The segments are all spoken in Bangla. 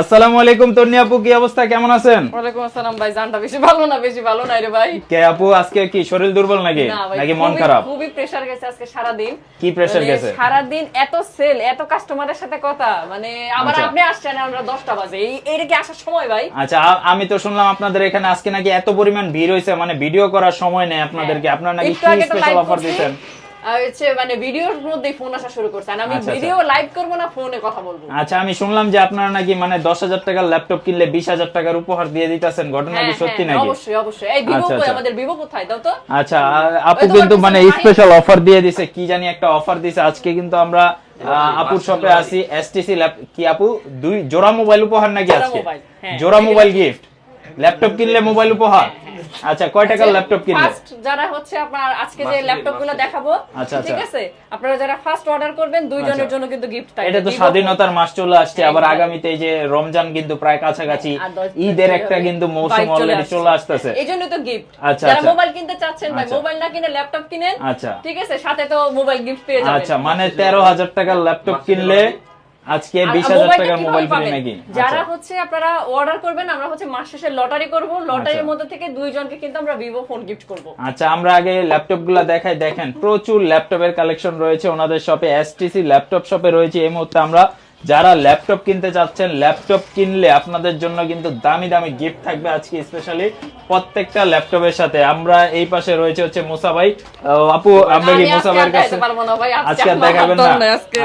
আসসালামু আলাইকুম তন্নি আপু কি অবস্থা? কেমন আছেন? ওয়ালাইকুম আসসালাম ভাই জানটা বেশি ভালো না বেশি ভালো নাই রে ভাই? কে আপু আজকে কি শরীর দুর্বল নাকি? নাকি মন খারাপ? খুবই প্রেসার গেছে আজকে সারা দিন কি pressure গেছে? সারা দিন এত সেল এত কাস্টমারের সাথে কথা। মানে আবার আচ্ছা। আপনি আসছেন আমরা 10টা বাজে। এই এইটা কি আসার সময় ভাই? আচ্ছা আমি তো শুনলাম আপনাদের এখানে আজকে নাকি এত পরিমাণ ভিড় হয়েছে মানে ভিডিও করার সময় নেই আপনাদেরকে। আপনারা নাকি হ্যাঁ। কি আগে তো স্পেশাল অফার হচ্ছে মানে ভিডিওর মধ্যেই ফোন আসা শুরু করছে। আমি আচ্ছা, ভিডিও লাইভ করব না ফোনে কথা বলব? আচ্ছা আমি শুনলাম যে আপনারা নাকি মানে দশ হাজার টাকার ল্যাপটপ কিনলে বিশ হাজার টাকার উপহার দিয়ে দিতেছেন। ঘটনা কি হ্যাঁ, সত্যি হ্যাঁ, নাকি? অবশ্যই অবশ্যই। এই ভিভো আচ্ছা, কই? আচ্ছা। আমাদের ভিভো কোথায়? দাও তো। আচ্ছা আপু কিন্তু মানে স্পেশাল অফার দিয়ে দিছে। কি জানি একটা অফার দিছে। আজকে কিন্তু আমরা আপুর শপে আসি। এসটিসি ল্যাপ কি আপু? দুই জোড়া মোবাইল উপহার নাকি আজকে? হ্যাঁ। জোড়া মোবাইল গিফট ল্যাপটপ কিনলে মোবাইল উপহার আচ্ছা কয় টাকার ল্যাপটপ কিনলে ফার্স্ট যারা হচ্ছে আপনার আজকে যে ল্যাপটপগুলো দেখাবো আচ্ছা, ঠিক আচ্ছা। আছে আপনারা যারা ফার্স্ট অর্ডার করবেন দুইজনের আচ্ছা। জন্য কিন্তু গিফট থাকবে এটা তো স্বাধীনতার মাস চলে আসছে আবার। আগামীতে এই যে রমজান কিন্তু প্রায় কাছাকাছি ঈদের একটা কিন্তু মৌসুম অলরেডি আসছে। চলে আসতেছে এই জন্য তো গিফট আচ্ছা, যারা আচ্ছা। মোবাইল কিনতে চাচ্ছেন ভাই আচ্ছা। মোবাইল না কিনে ল্যাপটপ কিনেন আচ্ছা ঠিক আছে সাথে তো মোবাইল গিফট পেয়ে যাবেন আচ্ছা মানে তেরো হাজার টাকার ল্যাপটপ কিনলে আজকে আর বিশ হাজার মোবাইলটা টাকার মোবাইল ফ্রি নাকি যারা আচ্ছা। হচ্ছে আপনারা অর্ডার করবেন আমরা হচ্ছে মাস শেষে লটারি করব। লটারির। মধ্যে থেকে দুইজনকে কিন্তু আমরা ভিভো ফোন গিফট করব। আচ্ছা আমরা আগে ল্যাপটপগুলো দেখাই। দেখেন প্রচুর ল্যাপটপের কালেকশন রয়েছে ওনাদের শপে এসটিসি ল্যাপটপ শপে রয়েছে। এই মুহূর্তে আমরা যারা ল্যাপটপ কিনতে চাচ্ছেন ল্যাপটপ কিনলে আপনাদের জন্য কিন্তু দামি দামি গিফট থাকবে আজকে স্পেশালি প্রত্যেকটা ল্যাপটপের সাথে। আমরা এই পাশে রয়েছে হচ্ছে মোসা ভাই। আপু আমরা কি মোসা ভাইয়ের কাছে আজকে দেখাবেন না?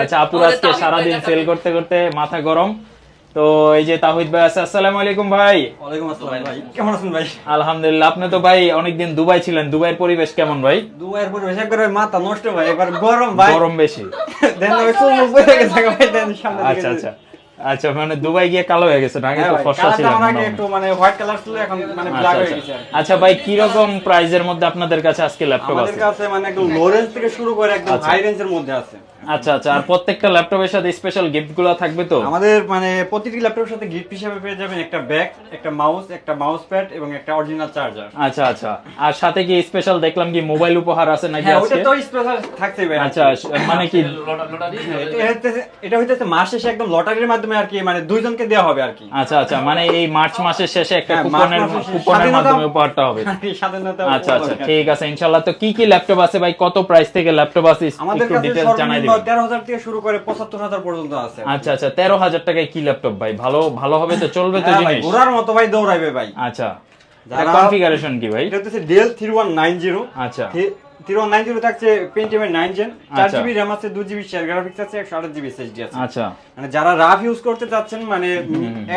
আচ্ছা আপু আজকে সারাদিন সেল করতে করতে মাথা গরম। তো এই যে তাহিদ ভাই আছে আসসালামু আলাইকুম ভাই। ওয়ালাইকুম আসসালাম ভাই। কেমন আছেন ভাই? আলহামদুলিল্লাহ আপনি তো ভাই অনেকদিন দুবাই ছিলেন দুবাইয়ের পরিবেশ কেমন ভাই? দুবাইয়ের পরিবেশ একবার মাথা নষ্ট ভাই একবার গরম ভাই। গরম বেশি। দেন চুল মুখ বয়ে গেছে ভাই দেন সামনে আচ্ছা আচ্ছা। আচ্ছা মানে দুবাই গিয়ে কালো হয়ে গেছে আগে হ্যাঁ তো ফর্সা মোটামুটি। একটু মানে হোয়াইট কালার ছিল এখন মানে আচ্ছা, ব্ল্যাক হয়ে আচ্ছা। গেছে আচ্ছা ভাই কি রকম প্রাইজের মধ্যে আপনাদের কাছে আজকে ল্যাপটপ আমাদের আছে? কাছে মানে একদম লো রেঞ্জ থেকে শুরু করে একদম আচ্ছা। হাই রেঞ্জের মধ্যে আছে। আচ্ছা আচ্ছা আর প্রত্যেকটা ল্যাপটপের সাথে স্পেশাল গিফটগুলো থাকবে তো? আমাদের মানে প্রতিটি ল্যাপটপের সাথে গিফট হিসেবে পেয়ে যাবেন একটা ব্যাগ একটা মাউস একটা মাউস প্যাড এবং একটা অরিজিনাল চার্জার আচ্ছা আচ্ছা আর সাথে কি স্পেশাল দেখলাম কি মোবাইল উপহার আছে নাকি হ্যাঁ ওটা তো স্পেশাল থাকছে ভাই আচ্ছা মানে কি? এটা হইতেছে- মাস শেষে একদম লটারির মাধ্যমে আর কি মানে দুইজনকে দেওয়া হবে আর কি। আচ্ছা আচ্ছা মানে এই মার্চ মাসের শেষে একটা হ্যাঁ, কুপনের কুপনের মাধ্যমে উপহারটা হবে। স্বাধীনতা আচ্ছা আচ্ছা ঠিক আছে ইনশাআল্লাহ। তো কি কি ল্যাপটপ আছে ভাই? কত প্রাইস থেকে ল্যাপটপ আছে? আমাদের একটু ডিটেইলস জানাই দিবেন। তেরো হাজার থেকে শুরু করে পঁচাত্তর হাজার পর্যন্ত আছে। আচ্ছা আচ্ছা তেরো হাজার টাকায় কি ল্যাপটপ ভাই? ভালো ভালো হবে তো চলবে তো হ্যাঁ ভাই, জিনিস। ঘোড়ার মতো ভাই দৌড়াইবে ভাই। আচ্ছা কনফিগারেশন কি ভাই? এটা হচ্ছে Dell three one nine zero আচ্ছা। থাকছে জেন আচ্ছা। আছে দু শেয়ার গ্রাফিক্স আছে একশো আঠাশ আছে। আচ্ছা। মানে যারা রাফ ইউজ করতে চাচ্ছেন মানে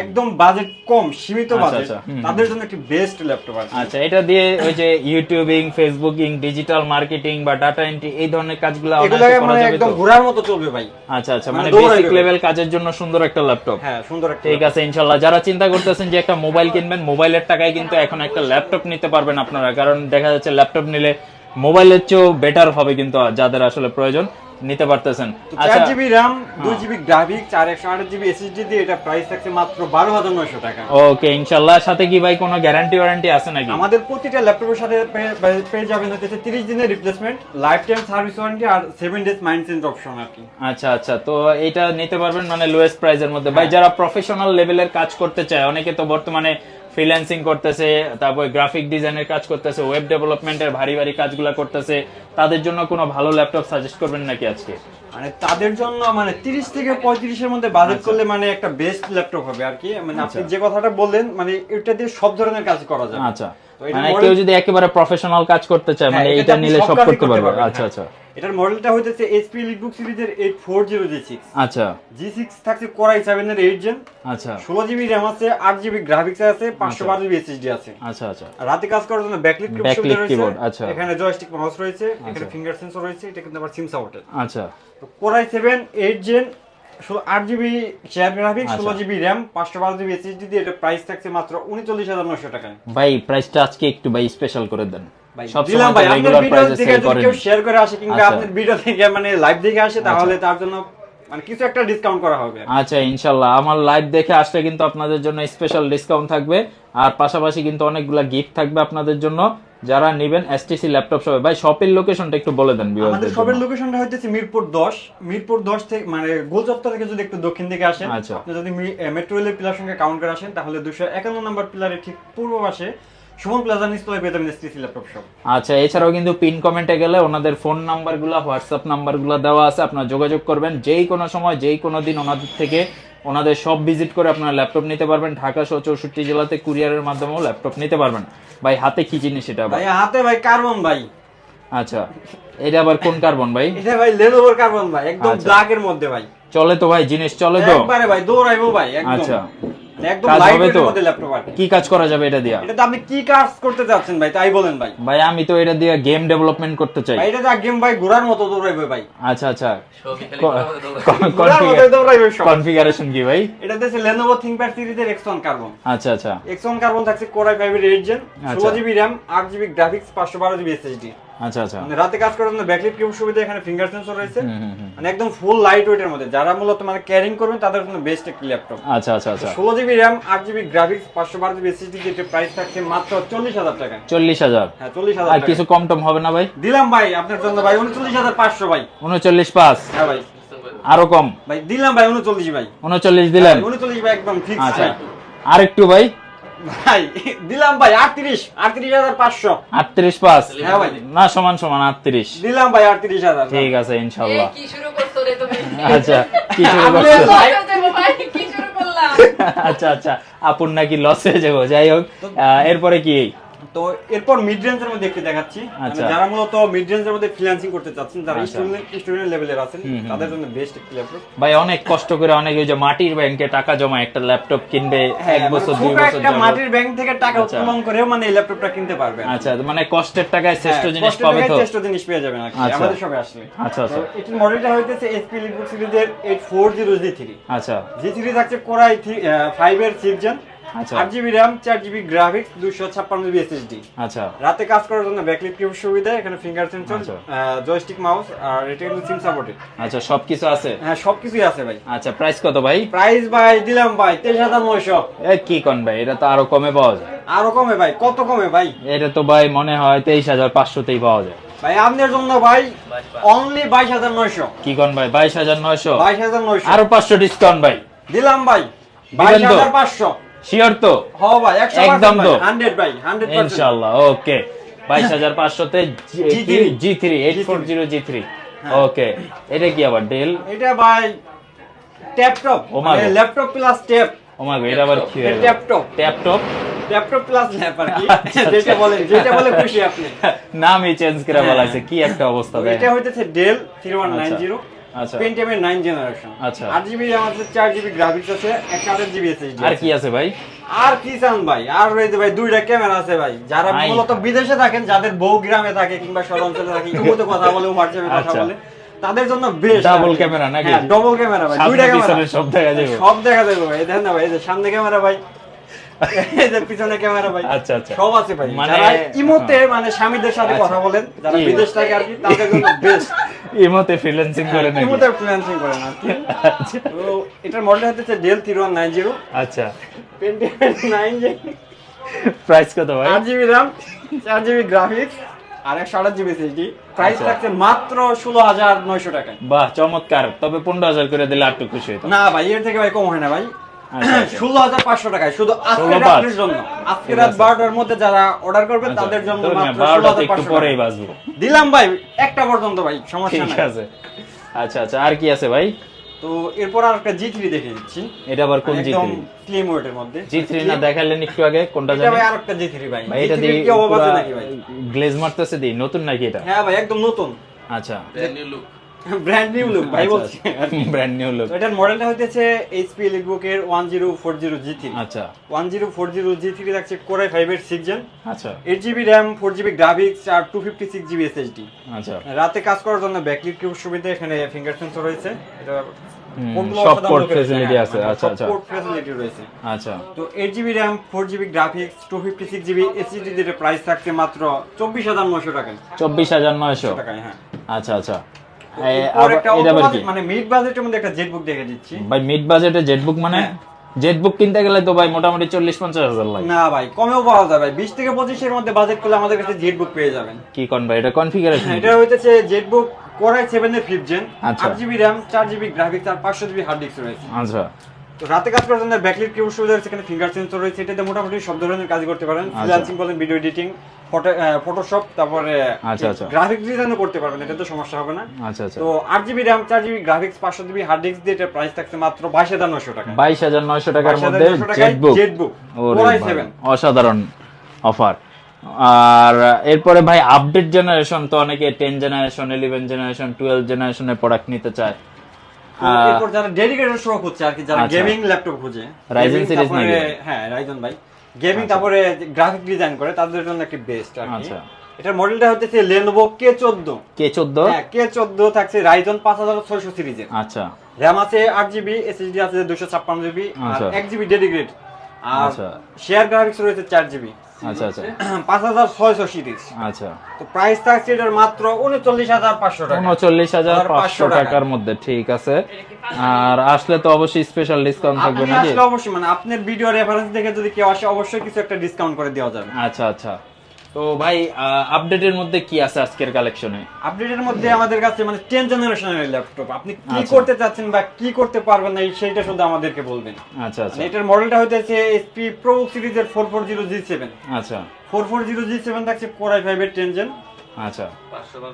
একদম বাজেট কম সীমিত আচ্ছা, বাজেট আচ্ছা, তাদের জন্য একটি বেস্ট ল্যাপটপ আছে। আচ্ছা এটা দিয়ে ওই যে ইউটিউবিং ফেসবুকিং ডিজিটাল মার্কেটিং বা ডাটা এন্ট্রি এই ধরনের কাজগুলো এগুলো মানে যাবে একদম ঘোড়ার মতো চলবে ভাই। আচ্ছা আচ্ছা মানে মানে বেসিক লেভেল কাজের জন্য সুন্দর একটা ল্যাপটপ হ্যাঁ সুন্দর একটা ঠিক আছে ইনশাল্লাহ। যারা চিন্তা করতেছেন যে একটা মোবাইল কিনবেন মোবাইলের টাকায় কিন্তু এখন একটা ল্যাপটপ নিতে পারবেন আপনারা। কারণ দেখা যাচ্ছে ল্যাপটপ নিলে মোবাইলের চেয়েও বেটার হবে কিন্তু যাদের আসলে প্রয়োজন নিতে পারতেছেন। চার আচ্ছা জিবি র্যাম দুই জিবি গ্রাফিক্স আর একশো আঠাশ জিবি এসএসডি দিয়ে এটা প্রাইস থাকছে মাত্র বারো হাজার নয়শো টাকা। ওকে ইনশাল্লাহ। সাথে কি ভাই কোনো গ্যারান্টি ওয়ারেন্টি আছে নাকি? আমাদের প্রতিটা ল্যাপটপের সাথে পেয়ে- যাবেন হচ্ছে তিরিশ দিনের replacement life time service warranty আর seven days mind change option আর কি। আচ্ছা আচ্ছা। তো এটা নিতে পারবেন মানে লোয়েস্ট প্রাইসের মধ্যে। ভাই যারা প্রফেশনাল লেভেলের কাজ করতে চায় অনেকে তো বর্তমানে ফ্রিল্যান্সিং করতেছে তারপর গ্রাফিক ডিজাইনের কাজ করতেছে ওয়েব ডেভেলপমেন্টের ভারী ভারী কাজগুলো করতেছে তাদের জন্য কোনো ভালো ল্যাপটপ সাজেস্ট করবেন নাকি আজকে? মানে তাদের জন্য মানে তিরিশ থেকে পঁয়ত্রিশের মধ্যে বাজেট আচ্ছা। করলে মানে একটা বেস্ট ল্যাপটপ হবে আর কি। মানে আপনি যে কথাটা বললেন মানে এটা দিয়ে সব ধরনের কাজ করা যাবে। আচ্ছা। মানে কেউ যদি একেবারে প্রফেশনাল কাজ করতে চায় মানে হ্যাঁ, এটা নিলে সব করতে পারবে। আচ্ছা হ্যাঁ। আচ্ছা। এটার মডেলটা হইতেছে এইচপি লিটবুক সিরিজের eight four zero G six আচ্ছা। জি সিক্স থাকছে কোরাই সেভেন এর এইট জেন আচ্ছা। ষোলো জিবি র্যাম আছে আট জিবি গ্রাফিক্স আছে পাঁচশো বারো জিবি এসএসডি আছে। আচ্ছা আচ্ছা। রাতে কাজ করার জন্য ব্যাকলিট keyboard, আচ্ছা। এখানে জয়স্টিক মাউস রয়েছে এখানে ফিঙ্গার সেন্সর রয়েছে এটা কিন্তু আবার সিম সাপোর্টেড আচ্ছা। তো core i seven eight gen আট জিবি শেয়ার গ্রাফিক্স আচ্ছা। ষোলো জিবি র্যাম পাঁচশো বারো জিবি এসএসডি দিয়ে এটা প্রাইস থাকছে মাত্র উনচল্লিশ হাজার নশো টাকায়। ভাই প্রাইসটা আজকে একটু ভাই স্পেশাল করে দেন। সব দিলাম সময় ভাই রেগুলার প্রাইসে সেল করেন কেউ শেয়ার করে আসে কিংবা আচ্ছা। আপনার ভিডিও থেকে মানে লাইভ দেখে আসে তাহলে তার জন্য মানে কিছু একটা ডিসকাউন্ট করা হবে। আচ্ছা ইনশাল্লাহ। আমার লাইভ দেখে আসলে কিন্তু আপনাদের জন্য স্পেশাল ডিসকাউন্ট থাকবে। আর পাশাপাশি কিন্তু অনেকগুলা গিফট থাকবে আপনাদের জন্য। যারা নেবেন এসটিসি ল্যাপটপ শপে ভাই শপের লোকেশনটা একটু বলে দেন আমাদের জন্য। লোকেশনটা হইতেছে মিরপুর দশ। মিরপুর দশ থেকে মানে গোল চত্বর থেকে যদি একটু দক্ষিণ দিকে আসেন আচ্ছা। আপনি যদি মেট্রো রেলের পিলার সঙ্গে কাউন্ট করে আসেন তাহলে দুশো একান্ন নম্বর পিলারের ঠিক পূর্ব পাশে সুমন প্লাজা নিস্তলে পেয়ে যাবেন এসটিসি ল্যাপটপ শপ আচ্ছা এছাড়াও কিন্তু পিন কমেন্টে গেলে ওনাদের ফোন নাম্বারগুলো হোয়াটসঅ্যাপ নাম্বারগুলো দেওয়া আছে আপনারা যোগাযোগ করবেন যেই কোনো সময় যেই কোনো দিন ওনাদের থেকে ওনাদের সব ভিজিট করে আপনারা ল্যাপটপ নিতে পারবেন। ঢাকা সহ চৌষট্টি জেলাতে কুরিয়ারের মাধ্যমেও ল্যাপটপ নিতে পারবেন। ভাই হাতে কি জিনিস এটা ভাই হাতে ভাই কার্বন ভাই। আচ্ছা এটা আবার কোন কার্বন ভাই? এটা ভাই লেনোভোর কার্বন ভাই একদম আচ্ছা। ব্ল্যাক এর মধ্যে ভাই। চলে তো ভাই জিনিস চলে তো। একবারে ভাই দৌড়াইবো ভাই একদম। আচ্ছা। একদম কাজ তো? মধ্যে ল্যাপটপ আর কি। কি কাজ করা যাবে এটা দিয়া? এটাতে আপনি কি কাজ করতে চাচ্ছেন ভাই তাই বলেন ভাই। ভাই আমি তো এটা দিয়ে গেম ডেভেলপমেন্ট করতে চাই। ভাই এটা যা গেম ভাই ঘোড়ার মতো দৌড়াইবে ভাই। আচ্ছা আচ্ছা। কনফিগারেশন কি ভাই? এটা দিয়েছে Lenovo ThinkPad সিরিজের X1 কার্বন আচ্ছা আচ্ছা। X1 কার্বন থাকছে Core i5 এর 8 জেন আচ্ছা। 16 GB RAM 8 GB graphics 512 GB SSD আচ্ছা আচ্ছা। মানে রাতে কাজ করার জন্য ব্যাকলাইট কিউব সুবিধা এখানে ফিঙ্গার সেন্সর রয়েছে। মানে একদম ফুল লাইট ওয়েটের মধ্যে। যারা মূলত মানে ক্যারিং করবেন তাদের জন্য বেস্ট একটি ল্যাপটপ আচ্ছা আচ্ছা আচ্ছা। ষোলো জিবি র্যাম আট জিবি গ্রাফিক্স পাঁচশো বারো জিবি এসএসডি যেটা প্রাইস থাকছে মাত্র চল্লিশ হাজার টাকা। চল্লিশ হাজার। হ্যাঁ চল্লিশ হাজার আর কিছু কম টম হবে না ভাই? দিলাম ভাই আপনার জন্য ভাই উনচল্লিশ হাজার পাঁচশো ভাই। উনচল্লিশ পাঁচ। হ্যাঁ ভাই। আরও কম। ভাই দিলাম ভাই উনচল্লিশ ভাই। উনচল্লিশ দিলেন। উনচল্লিশ ভাই একদম ফিক্স আচ্ছা। আর একটু ভাই। ভাই দিলাম ভাই আটত্রিশ আটত্রিশ হাজার পাঁচশো। আটত্রিশ পাঁচ। হ্যাঁ ভাই। না সমান সমান আটত্রিশ। দিলাম ভাই আটত্রিশ হাজার। ঠিক আছে ইনশাল্লাহ। কি শুরু করছ রে তুমি? আচ্ছা কি শুরু করছ? আচ্ছা আচ্ছা আপুর নাকি লস হয়ে যাব। যাই হোক আহ, এরপরে কি? তো এরপর মিড রেঞ্জের মধ্যে একটু দেখাচ্ছি মানে আচ্ছা। যারা মূলত মিড রেঞ্জের মধ্যে ফ্রিল্যান্সিং করতে চাচ্ছেন যারা আচ্ছা। স্টুডেন্ট স্টুডেন্ট লেভেলের আছেন। তাদের জন্য বেস্ট একটি ল্যাপটপ ভাই অনেক কষ্ট করে অনেক ওই যে মাটির ব্যাংকে টাকা জমা একটা ল্যাপটপ কিনবে এক বছর দুই হ্যাঁ, বছর একটা মাটির ব্যাংক থেকে টাকা আচ্ছা। উত্তোলন করেও মানে এই ল্যাপটপটা কিনতে পারবেন আচ্ছা মানে কষ্টের টাকায় শ্রেষ্ঠ হ্যাঁ, জিনিস পাবে তো শ্রেষ্ঠ জিনিস পেয়ে যাবেন আচ্ছা। আমাদের সবে আসলে আচ্ছা আচ্ছা এটির মডেলটা হইতেছে এইচপি লিটবুক সিরিজের eight four zero G three আচ্ছা জি থ্রি থাকছে কোরাই ফাইভ এর সিক্স জেন আচ্ছা। আট জিবি র্যাম চার জিবি গ্রাফিক্স দুশো ছাপ্পান্ন জিবি এসএসডি আচ্ছা। রাতে কাজ করার জন্য সুবিধা এখানে ফিঙ্গার সেন্সর আচ্ছা। জয়স্টিক মাউস আর এটা কিন্তু সিম সাপোর্টেড আচ্ছা সবকিছু আছে? হ্যাঁ সবকিছুই আছে ভাই। আচ্ছা প্রাইস কত ভাই? প্রাইস ভাই দিলাম ভাই তেইশ হাজার নয়শো। কি কোন ভাই? এটা তো আরও কমে পাওয়া যায়। আরও কমে ভাই কত কমে ভাই? এটা তো ভাই মনে হয় তেইশ হাজার পাঁচশোতেই পাওয়া যায়। ভাই আপনার জন্য ভাই অনলি বাইশ হাজার নয়শো। কি কন ভাই? বাইশ হাজার নয়শো? বাইশ হাজার নয়শো। আরও পাঁচশো ডিসকাউন্ট ভাই। দিলাম ভাই বাইশ হাজার পাঁচশো। শিওর তো? হ্যাঁ ভাই 100 একদম তো? 100 ভাই 100% ইনশাআল্লাহ ওকে। 22500 তে G3 840 G3 ওকে এটা কি আবার ডেল এটা ভাই মানে ল্যাপটপ প্লাস টেপ। ও মা এটা আবার কি ট্যাপটপ ট্যাপটপ ল্যাপটপ প্লাস কি। আচ্ছা, আচ্ছা। যেটা বলে যেটা বলে খুশি আপনি। নামই চেঞ্জ করে হ্যাঁ, বলা হ্যাঁ। আছে কি একটা অবস্থা এটা হইতেছে ডেল 3190 পেন্টিয়ামের জেনারেশন আচ্ছা। জিবি র্যাম আছে চার জিবি গ্রাফিক্স আছে একশো আঠাশ জিবি এসএসডি আর কি আছে ভাই? আর কি চান ভাই? আর রয়েছে ভাই দুইটা ক্যামেরা আছে ভাই। যারা মূলত বিদেশে থাকেন যাদের বউ গ্রামে থাকে কিংবা শহর অঞ্চলে থাকে ইমোতে কথা বলে হোয়াটসঅ্যাপে কথা আচ্ছা। বলে তাদের জন্য বেস্ট Double camera নাকি? ডবল ক্যামেরা ভাই দুইটা ক্যামেরা সব দেখা যাবে। সব দেখা যাবে ভাই দেখেন না ভাই এই যে সামনে ক্যামেরা ভাই। পিছনে ক্যামেরা ভাই। আচ্ছা, আচ্ছা। সব আছে ভাই। মানে- ইমোতে মানে স্বামীদের সাথে আচ্ছা। কথা বলেন যারা বিদেশ থাকে আর কি তাদের জন্য বেস্ট ইমোতে ফ্রিল্যান্সিং করে ইমোতে ফ্রিল্যান্সিং করেন আর কি তো এটার মডেল হচ্ছে Dell three one nine zero আচ্ছা। পেন্টিয়ামের নাইন প্রাইস কত ভাই? জিবি জিবি গ্রাফিক্স আর একশো আঠাশ জিবি এসএসডি প্রাইস। থাকছে মাত্র ষোলো হাজার নয়শো টাকায়। বাহ চমৎকার। তবে পনেরো হাজার করে দিলে আর খুশি না ভাই এর থেকে ভাই কম হয় না ভাই। ষোলো হাজার পাঁচশো টাকায়। শুধু আজকে 16,500 রাত্রির জন্য। আজকে রাত বারোটার মধ্যে যারা অর্ডার করবেন আচ্ছা, তাদের জন্য পরেই বাজবো দিলাম ভাই একটা পর্যন্ত ভাই সমস্যা ঠিক আছে। আচ্ছা আচ্ছা আর কি আছে ভাই? তো এরপর আর একটা জি থ্রি দেখে দিচ্ছি এটা আবার কোন জি থ্রি স্লিম ওয়েটের মধ্যে। জি থ্রি না দেখালেন একটু আগে কোনটা জানি ভাই আর একটা জি থ্রি ভাই। ভাই এটা দিয়ে কি অভাব নাকি ভাই? গ্লেজ মারতেছে দি নতুন নাকি এটা? হ্যাঁ ভাই একদম নতুন। আচ্ছা। ব্র্যান্ড নিউ লুক ভাই বলছি। ব্র্যান্ড নিউ লুক এটার মডেলটা হইতেছে এইচপি জি থ্রি আচ্ছা। One zero four zero G three থাকছে কোরাই ফাইভ এর সিক্স জেন আচ্ছা। গ্রাফিক্স আর two fifty six GB SSD আচ্ছা। রাতে কাজ করার জন্য ব্যাকলিট সুবিধা এখানে ফিঙ্গার সেন্সর রয়েছে। এটা সব facility হ্যাঁ, আছে, মানে আচ্ছা, আচ্ছা। port facility রয়েছে। আচ্ছা। তো গ্রাফিক্স প্রাইস থাকছে মাত্র চব্বিশ হাজার নশো টাকায়। চব্বিশ হাজার নয়শো টাকায় হ্যাঁ। আচ্ছা আচ্ছা। মানে মিড বাজেটের মধ্যে একটা জেট বুক দেখে দিচ্ছি। ভাই মিড বাজেটে জেটবুক মানে জেটবুক কিনতে গেলে তো ভাই মোটামুটি চল্লিশ পঞ্চাশ হাজার লাগে। না ভাই কমেও পাওয়া যাবে বিশ থেকে পঁচিশের মধ্যে বাজেট করলে আমাদের কাছে জেট বুক পেয়ে যাবেন। কি কন ভাই? এটা কনফিগারেশন এটা হইতেছে জেট বুক কোরাই সেভেন এর ফিফথ জেন। আট জিবি র্যাম চার জিবি গ্রাফিক্স আর পাঁচশো জিবি হার্ড ডিস্ক রয়েছে। আচ্ছা। তো রাতে কাজ করার জন্য ব্যাকলিট কিবোর্ড সুবিধা রয়েছে? এখানে ফিঙ্গার সেন্সর রয়েছে। এটাতে মোটামুটি সব ধরনের কাজ করতে পারেন। আচ্ছা। ফ্রিল্যান্সিং বলেন ভিডিও এডিটিং ফটো ফটোশপ তারপরে আচ্ছা, আচ্ছা। গ্রাফিক্স ডিজাইনও করতে পারবেন। এটা তো সমস্যা হবে না। আচ্ছা আচ্ছা। তো আট জিবি র্যাম চার জিবি গ্রাফিক্স পাঁচশো জিবি হার্ড ডিস্ক দিয়ে এটার প্রাইস থাকছে মাত্র বাইশ হাজার নয়শো টাকা। বাইশ হাজার নয়শো টাকার মধ্যে জেটবুক জেটবুক, ওরে Core ভাই, i7 অসাধারণ অফার আর এরপরে ভাই আপডেট জেনারেশন তো অনেকে ten generation eleven generation twelve জেনারেশনের প্রোডাক্ট নিতে চায়। এরপর যারা ডেডিকেটেড শো খুঁজছে আর কি যারা আচ্ছা। গেমিং ল্যাপটপ খুঁজে Ryzen series তারপরে- নাকি? হ্যাঁ রাইজন ভাই গেমিং তারপরে গ্রাফিক ডিজাইন করে তাদের জন্য একটি বেস্ট আর কি আচ্ছা। এটার মডেলটা হচ্ছে চোদ্দ কে চোদ্দ হ্যাঁ কে চোদ্দ থাকছে রাইজন পাঁচ হাজার ছয়শো সিরিজের আচ্ছা র্যাম আছে আট জিবি এসএসডি আছে দুশো ছাপ্পান্ন জিবি আর আচ্ছা। এক জিবি ডেডিকেটেড আর আচ্ছা। শেয়ার গ্রাফিক্স রয়েছে চার জিবি আচ্ছা আচ্ছা। সিরিজ। আচ্ছা। তো প্রাইস থাকছে এটার মাত্র টাকা। টাকার মধ্যে ঠিক আছে। আর আসলে তো অবশ্যই স্পেশাল ডিসকাউন্ট থাকবে আপনি নাকি? আসলে অবশ্যই মানে আপনার ভিডিও রেফারেন্স দেখে যদি কেউ আসে অবশ্যই কিছু একটা ডিসকাউন্ট করে দেওয়া যাবে। আচ্ছা আচ্ছা। তো ভাই আপডেটের মধ্যে কি আছে আজকের কালেকশনে আপডেটের মধ্যে আমাদের কাছে মানে টেন জেনারেশনের ল্যাপটপ আপনি কি আচ্ছা। করতে চাচ্ছেন বা কি করতে পারবেন না সেইটা শুধু আমাদেরকে বলবেন। আচ্ছা আচ্ছা। মানে এটার মডেলটা হইতেছে এসপি প্রো সিরিজের four four zero G seven আচ্ছা। Four four zero G seven থাকছে ফোর আই ফাইভ এর টেন জেন আচ্ছা।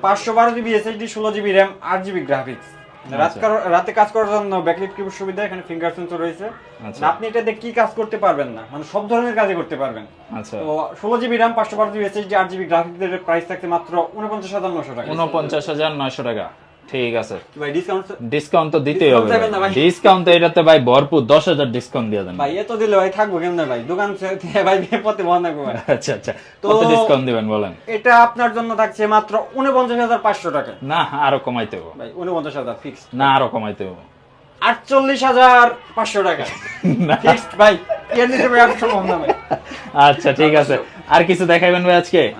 পাঁচশো বারো জিবি এসএসডি ষোলো জিবি র্যাম আট জিবি গ্রাফিক্স রাত আচ্ছা। রাতে কাজ করার জন্য ব্যাকলিট কিবোর্ড সুবিধা এখানে ফিঙ্গার সেন্সর রয়েছে। আপনি আপনি এটাতে কি কাজ করতে পারবেন না? মানে সব ধরনের কাজই করতে পারবেন। আচ্ছা। তো ষোলো জিবি র্যাম পাঁচশো বারো জিবি এসএসডি আট জিবি গ্রাফিক্সের প্রাইস থাকছে মাত্র উনপঞ্চাশ হাজার নশো টাকা। উনপঞ্চাশ হাজার নয়শো টাকা। ঠিক আছে। ভাই ডিসকাউন্ট ডিসকাউন্ট তো দিতেই হবে ডিসকাউন্ট তো এটাতে ভাই ভরপুর দশ হাজার ডিসকাউন্ট দিয়ে দেন। ভাই এত দিলে ভাই থাকব কেমন ভাই? দোকান থেকে ভাই বিপদে বন্ধ ভাই। আচ্ছা আচ্ছা। তো- ডিসকাউন্ট দিবেন বলেন? এটা আপনার জন্য থাকছে মাত্র উনপঞ্চাশ হাজার পাঁচশো টাকা। না আরও কমাইতে হবে। ভাই উনপঞ্চাশ হাজার ফিক্স না আরও কমাইতে হবে। আটচল্লিশ হাজার পাঁচশো টাকা। ফিক্সড ভাই। এর নিচে ভাই আর সম্ভব না ভাই। আচ্ছা ঠিক আছে। আর কিছু দেখাবেন ভাই আজকে?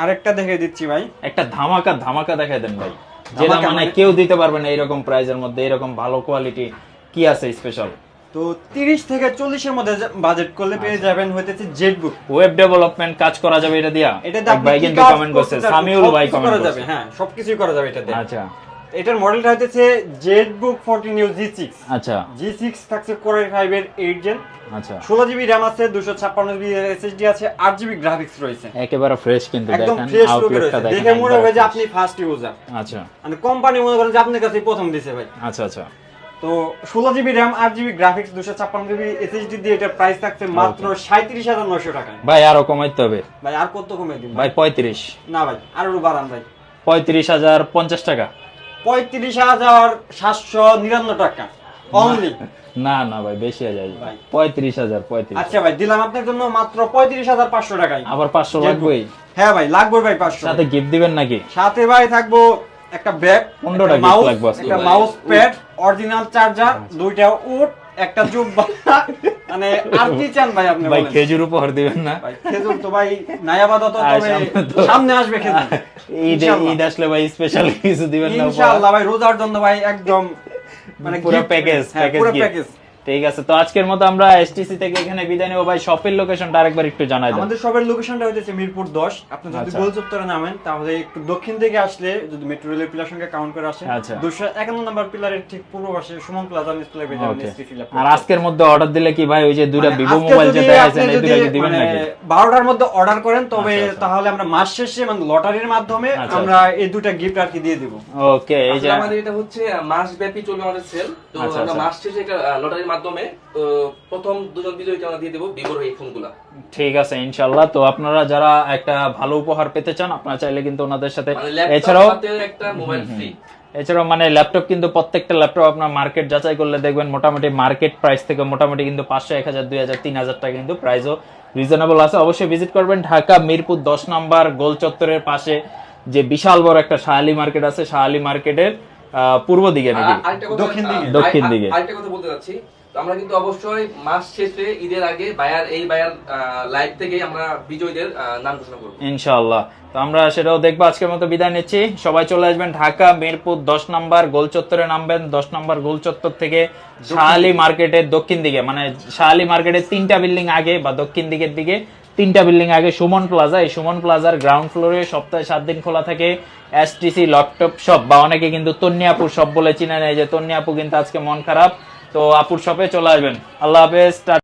আরেকটা দেখে দিচ্ছি ভাই। একটা ধামাকা ধামাকা দেখাই দেন ভাই। যেটা মানে কেউ দিতে পারবে না এরকম প্রাইজের মধ্যে এরকম ভালো কোয়ালিটি কি আছে স্পেশাল তো তিরিশ থেকে চল্লিশের মধ্যে বাজেট করলে পেয়ে আচ্ছা। যাবেন হইতেছে জেটবুক ওয়েব ডেভেলপমেন্ট কাজ করা যাবে এটা দিয়া? এটা ভাই কিন্তু কমেন্ট করছে সামিউল ভাই কমেন্ট করছে। হ্যাঁ সবকিছুই করা যাবে এটাতে। আচ্ছা। এটার মডেলটা হইতেছে ZBook fourteen U G six আচ্ছা। জি সিক্স থাকছে কোরাই ফাইভ এর এইট জেন আচ্ছা। ষোলো জিবি র্যাম আছে দুশো ছাপ্পান্ন জিবি এসএসডি আছে আট জিবি গ্রাফিক্স রয়েছে। একেবারে ফ্রেশ কিন্তু একদম দেখেন ফ্রেশ লুকে রয়েছে। দেখেন দেখে মনে হবে যে আপনি ফার্স্ট ইউজার আচ্ছা। মানে কোম্পানি মনে করেন যে আপনার কাছে প্রথম দিছে ভাই। আচ্ছা আচ্ছা। তো ষোলো জিবি র্যাম আট জিবি গ্রাফিক্স দুশো ছাপ্পান্ন জিবি এসএসডি দিয়ে এটার প্রাইস থাকছে মাত্র সাঁত্রিশ হাজার নশো টাকা। ভাই আরও কমাইতে হবে। ভাই আর কত কমে দিন ভাই পঁয়ত্রিশ। না ভাই আর বাড়ান ভাই। পঁয়ত্রিশ হাজার পঞ্চাশ টাকা। পঁয়ত্রিশ হাজার সাতশো নিরান্ন টাকা। অনলি না না ভাই বেশি হয়ে যায়। পঁয়ত্রিশ হাজার পঁয়ত্রিশ। আচ্ছা ভাই দিলাম আপনার জন্য মাত্র পঁয়ত্রিশ হাজার পাঁচশো টাকায় আবার পাঁচশো লাগবেই? হ্যাঁ ভাই লাগবে ভাই পাঁচশো। সাথে গিফট দিবেন নাকি? সাথে ভাই থাকব একটা ব্যাগ পনেরো টাকা মাউস একটা মাউস প্যাড অরিজিনাল চার্জার দুইটা উট একটা জুব্বা। মানে আর কি চান ভাই আপনি ভাই খেজুর উপহার দিবেন না। ভাই খেজুর তো ভাই নায়াবাদ আর তবে সামনে আসবে খেজুর। ঈদ ঈদ আসলে ভাই স্পেশাল কিছু দিবেন না? ইনশাআল্লাহ ভাই রোজার জন্য ভাই একদম মানে পুরো প্যাকেজ প্যাকেজ পুরো প্যাকেজ ঠিক আছে তো আজকের মতো আমরা এসটিসি থেকে এখানে বিদায় নেব ভাই শপের লোকেশনটা আরেকবার একটু জানাই দেন আমাদের সবের লোকেশনটা হচ্ছে মিরপুর দশ আপনি যদি আচ্ছা। গোল চত্বরে নামেন তাহলে একটু দক্ষিণ দিকে আসলে যদি মেট্রো রেলের পিলার সঙ্গে কাউন্ট করে আসেন আচ্ছা। দুশো একান্ন নম্বর পিলারের ঠিক পূর্ব পাশে সুমন প্লাজা ডিসপ্লে পেয়ে যাবেন ল্যাপটপ। আর আজকের মধ্যে অর্ডার দিলে কি ভাই ওই যে দুইটা মানে ভিভো মোবাইল যেটা আছেন এই যদি দুইটা কি দিবেন মানে নাকি বারোটার মধ্যে অর্ডার করেন তবে আচ্ছা, আচ্ছা। তাহলে আমরা মাস শেষে মানে লটারির মাধ্যমে আচ্ছা, আমরা এই দুটা গিফট আর কি দিয়ে দিব ওকে এই যে আমাদের এটা হচ্ছে মাস ব্যাপী চলবে আমাদের সেল তো আচ্ছা, আমরা আচ্ছা। মাস শেষে এটা লটারির মাধ্যমে তো প্রথম দুজন বিজয়ীকে আমরা দিয়ে দেবো ভিভোর এই ফোনগুলা। ঠিক আছে ইনশাল্লাহ তো আপনারা যারা একটা ভালো উপহার পেতে চান আপনারা চাইলে কিন্তু ওনাদের সাথে মানে এছাড়াও একটা মোবাইল ফ্রি এছাড়াও মানে ল্যাপটপ কিন্তু প্রত্যেকটা ল্যাপটপ আপনার মার্কেট যাচাই করলে দেখবেন মোটামুটি মার্কেট প্রাইস থেকে মোটামুটি কিন্তু পাঁচশো এক হাজার দুই হাজার তিন হাজার টাকা কিন্তু প্রাইসও রিজনেবল আছে। অবশ্যই ভিজিট করবেন ঢাকা মিরপুর দশ নাম্বার গোল চত্বরের পাশে যে বিশাল বড় একটা শাহালি মার্কেট আছে। শাহালি মার্কেটের আহ, পূর্ব দিকে নাকি? দক্ষিণ দিকে। দক্ষিণ দিকে। আরেকটা কথা বলতে যাচ্ছি তো আমরা কিন্তু অবশ্যই মাস শেষে ঈদের আগে বায়ার এই বায়ার লাইভ থেকে আমরা বিজয়ীদের নাম ঘোষণা করব। ইনশাআল্লাহ। তো আমরা সেটাও দেখব আজকের মতো বিদায় নিচ্ছি। সবাই চলে আসবেন ঢাকা মিরপুর দশ নম্বর গোল চত্বরে নামবেন। দশ নম্বর গোল চত্বর থেকে শাহালি মার্কেটের দক্ষিণ দিকে মানে শাহালি মার্কেটের তিনটা বিল্ডিং আগে বা দক্ষিণ দিকের দিকে তিনটা বিল্ডিং আগে সুমন প্লাজা। এই সুমন প্লাজার গ্রাউন্ড ফ্লোরে সপ্তাহে সাত দিন খোলা থাকে। এসটিসি ল্যাপটপ শপ বা অনেকে কিন্তু তন্নিয়াপুর শপ বলে চিনে নেয় যে তন্নিয়াপু কিন্তু আজকে মন খারাপ। তো আপুর শপে চলে আসবেন। আল্লাহ হাফেজ